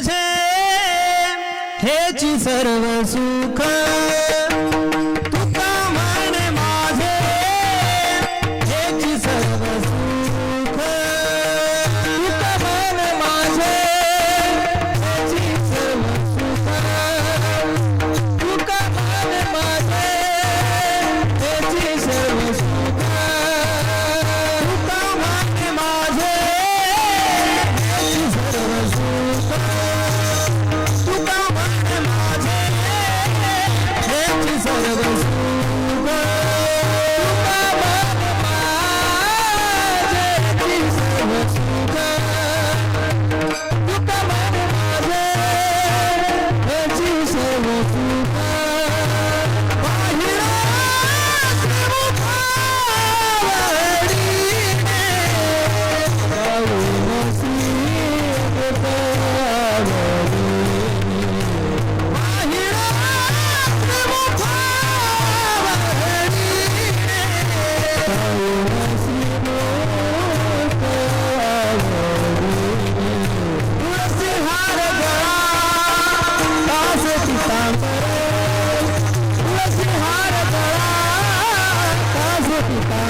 છે. હે સર્વ સુખ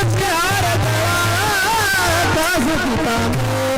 Que a hora dela, a casa que tá.